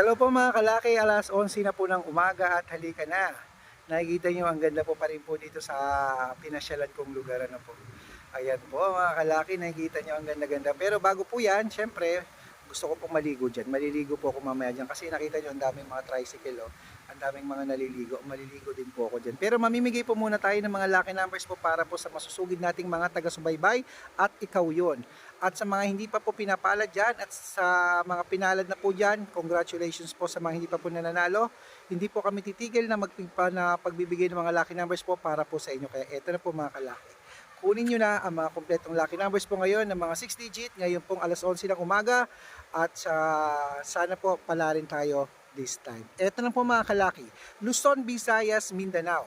Hello po mga kalaki, alas 11 na po ng umaga at halika na. Nakikita nyo ang ganda po pa rin po dito sa pinasyalan kong lugar. Ano po. Ayan po mga kalaki, nakikita nyo ang ganda-ganda. Pero bago po yan, syempre, gusto ko pong maligo dyan. Maliligo po ako mamaya dyan kasi nakita nyo ang daming mga tricycle. Oh. Ang daming mga naliligo. Maliligo din po ako dyan. Pero mamimigay po muna tayo ng mga lucky numbers po para po sa masusugid nating mga taga-subaybay at ikaw yon. At sa mga hindi pa po pinapalad dyan at sa mga pinalad na po dyan, congratulations po sa mga hindi pa po nananalo. Hindi po kami titigil na, magpigpa, na pagbibigay ng mga lucky numbers po para po sa inyo. Kaya eto na po mga kalaki. Kunin nyo na ang mga kompletong lucky numbers po ngayon ng mga 6 digit. Ngayon pong alas 11 ng umaga. At sa sana po pala rin tayo this time. Eto na po mga kalaki. Luzon, Visayas, Mindanao.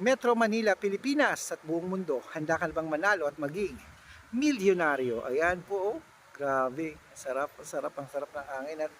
Metro Manila, Pilipinas at buong mundo. Handa ka bang manalo at maging milyonaryo? Ayan po. Oh. Grabe. Sarap, sarap, ang sarap ng hangin at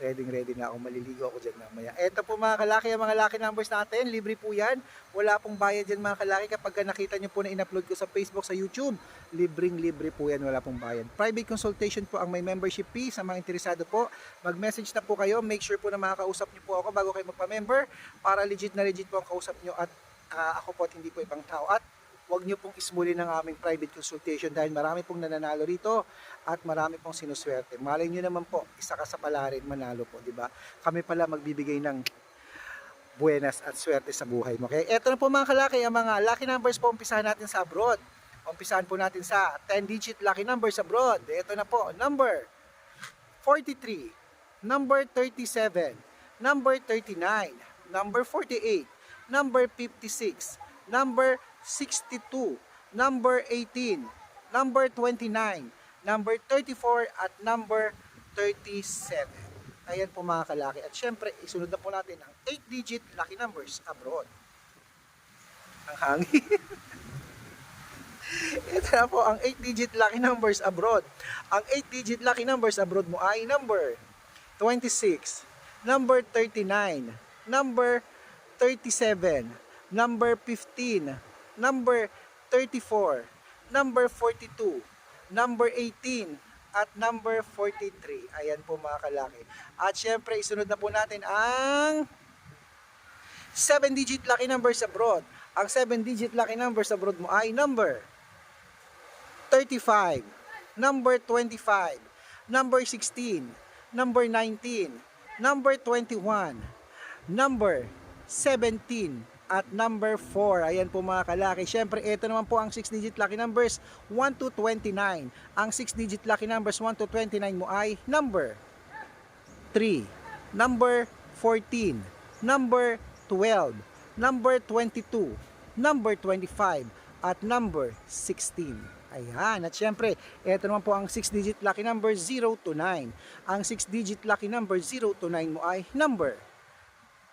ready ready na ako. Maliligo ako dyan mamaya. Eto po mga kalaki, ang mga lucky numbers natin. Libre po yan. Wala pong bayad dyan mga kalaki. Kapag ka nakita nyo po na in-upload ko sa Facebook, sa YouTube, libreng libre po yan. Wala pong bayad. Private consultation po ang may membership fee. Sa mga interesado po, mag-message na po kayo. Make sure po na makakausap nyo po ako bago kayo magpa-member para legit na legit po ang kausap nyo at ah, ako po at hindi po ibang tao. At huwag nyo pong ismuli ng aming private consultation dahil marami pong nananalo rito at marami pong sinuswerte. Malay nyo naman po, isa ka sa palarin, manalo po, di ba? Kami pala magbibigay ng buenas at swerte sa buhay mo. Okay, eto na po mga kalaki, ang mga lucky numbers po umpisahan natin sa abroad. Umpisahan po natin sa 10-digit lucky numbers abroad. Ito na po, number 43, number 37, number 39, number 48, number 56, number 62, number 18, number 29, number 34, at number 37. Ayan po mga kalaki. At syempre, isunod na po natin ang 8-digit lucky numbers abroad. Ang hangin. Ito na po ang 8-digit lucky numbers abroad. Ang 8-digit lucky numbers abroad mo ay number 26, number 39, number 37, number 15, number 34, number 42, number 18, at number 43. Ayan po mga kalaki. At syempre, isunod na po natin ang 7-digit lucky numbers abroad. Ang 7-digit lucky numbers abroad mo ay number 35, number 25, number 16, number 19, number 21, number 17, at number 4. Ayan po mga kalaki. Siyempre, ito naman po ang 6-digit lucky numbers 1 to 29. Ang 6-digit lucky numbers 1 to 29 mo ay number 3, number 14, number 12, number 22, number 25, at number 16. Ayan. At syempre, ito naman po ang 6-digit lucky number 0 to 9. Ang 6-digit lucky number 0 to 9 mo ay number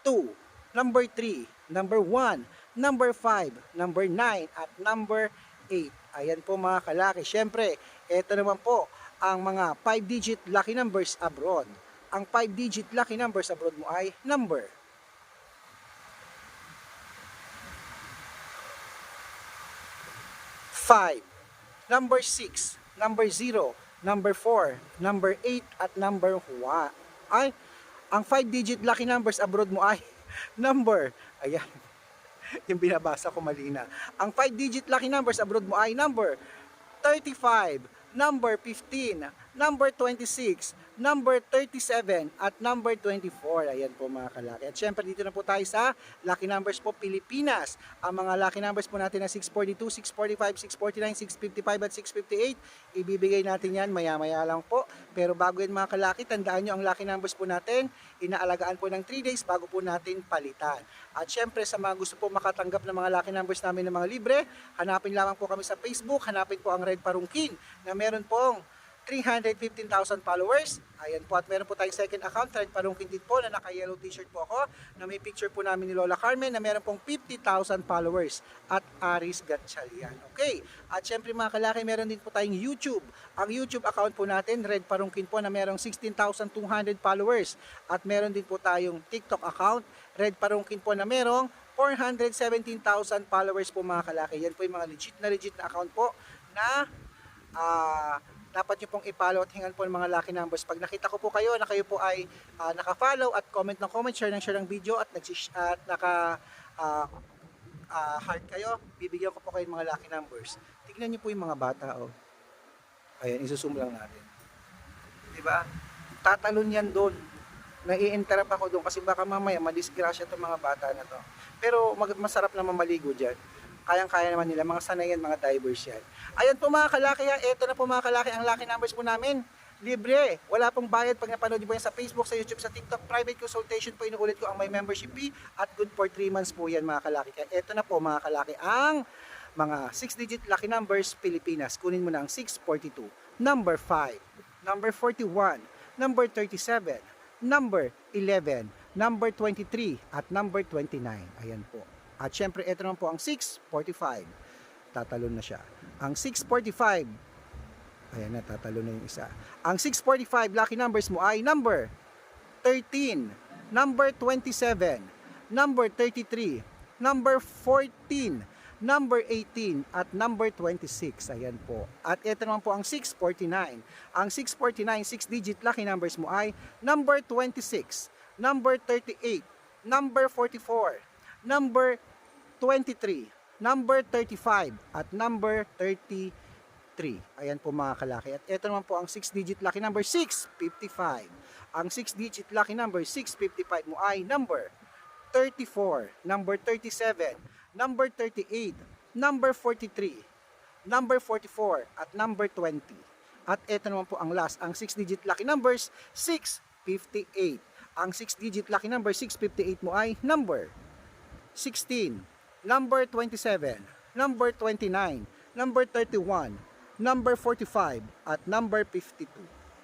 2, number 3, number 1, number 5, number 9, at number 8. Ayan po mga kalaki. Syempre, ito naman po ang mga 5-digit lucky numbers abroad. Ang 5-digit lucky numbers abroad mo ay number 5, number 6, number 0, number 4, number 8, at number 1. Ay, ang 5-digit lucky numbers abroad mo ay number, ayan, yung binabasa ko mali na. Ang 5-digit lucky numbers abroad mo ay number 35, number 15, number 26, number 37, at number 24. Ayan po mga kalaki. At syempre dito na po tayo sa lucky numbers po Pilipinas. Ang mga lucky numbers po natin na 642, 645, 649, 655, at 658. Ibibigay natin yan maya-maya lang po. Pero bago yan mga kalaki, tandaan nyo ang lucky numbers po natin. Inaalagaan po ng 3 days bago po natin palitan. At syempre sa mga gusto po makatanggap ng mga lucky numbers namin ng mga libre, hanapin lamang po kami sa Facebook, hanapin po ang Red Parungkin na meron pong 315,000 followers. Ayan po at meron po tayong second account, Red Parungkin din po na naka-yellow t-shirt po ako na may picture po namin ni Lola Carmen na meron pong 50,000 followers at Aris Gatchalian. Okay. At syempre mga kalaki, meron din po tayong YouTube. Ang YouTube account po natin, Red Parungkin po na merong 16,200 followers. At meron din po tayong TikTok account, Red Parungkin po na merong 417,000 followers po mga kalaki. Yan po yung mga legit na legit na account po na ah dapat nyo pong i-follow at hingan po ng mga lucky numbers. Pag nakita ko po kayo na kayo po ay ah, naka-follow at comment ng comment, share ng share ng video at, nagsis- at naka ah, ah, heart kayo, bibigyan ko po kayo ng mga lucky numbers. Tignan niyo po yung mga bata, oh. Ayan, isusum lang natin. Diba? Tatalon yan doon. Nai-interrupt ako doon kasi baka mamaya madisgrasya itong mga bata na to. Pero masarap na mamaligo dyan. Kayang-kaya naman nila, mga sanay mga divers yan. Ayan po mga kalaki, ha. eto na po mga kalaki, ang lucky numbers po namin. Libre. Wala pong bayad pag napanood niyo po yan sa Facebook, sa YouTube, sa TikTok. Private consultation po inuulit ko ang may membership fee at good for 3 months po yan mga kalaki. Kaya eto na po mga kalaki ang mga 6-digit lucky numbers Pilipinas. Kunin mo na ang 642, number 5, number 41, number 37, number 11, number 23, at number 29. Ayan po. At syempre, ito naman po ang 645. Tatalon na siya. Ang 645, ayan na, tatalon na yung isa. Ang 645 lucky numbers mo ay number 13, number 27, number 33, number 14, number 18, at number 26. Ayan po. At ito naman po ang 649. Ang 649, 6-digit lucky numbers mo ay number 26, number 38, number 44, number 23, number 35, at number 33. Ayan po mga kalaki. At ito naman po ang 6-digit lucky number 655. Ang 6-digit lucky number 655 mo ay number 34, number 37, number 38, number 43, number 44, at number 20. At ito naman po ang last, ang 6-digit lucky numbers 658. Ang 6-digit lucky number 658 mo ay number 16, number 27, number 29, number 31, number 45, at number 52.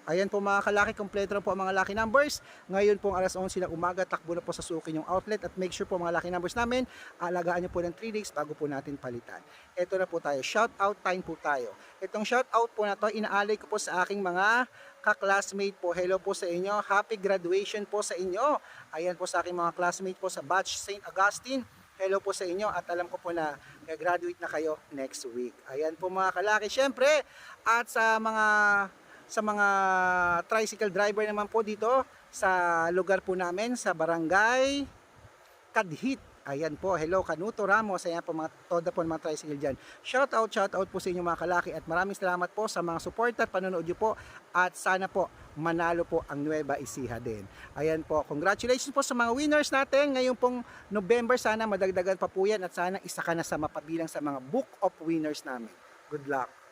Ayan po mga kalaki, kompleto po ang mga lucky numbers. Ngayon pong alas 11 ng umaga, takbo na po sa sukin yung outlet at make sure po mga lucky numbers namin, alagaan nyo po ng 3 days bago po natin palitan. Ito na po tayo, shout out time po tayo. Itong shout out po na to, inaalay ko po sa aking mga ka-classmate po. Hello po sa inyo, happy graduation po sa inyo. Ayan po sa aking mga classmate po sa batch St. Augustine. Hello po sa inyo at alam ko po na graduate na kayo next week. Ayan po mga kalaki. Siyempre, at sa mga sa mga tricycle driver naman po dito sa lugar po namin sa barangay Kadhit. Ayan po, hello Kanuto Ramos, ayan po mga toda po ng mga tricycle dyan. Shout out, shout out po sa inyo mga kalaki at maraming salamat po sa mga support at panonood nyo po at sana po manalo po ang Nueva Ecija din. Ayan po, congratulations po sa mga winners natin. Ngayon pong November, sana madagdagan pa po yan at sana isa ka na sa mapabilang sa mga book of winners namin. Good luck!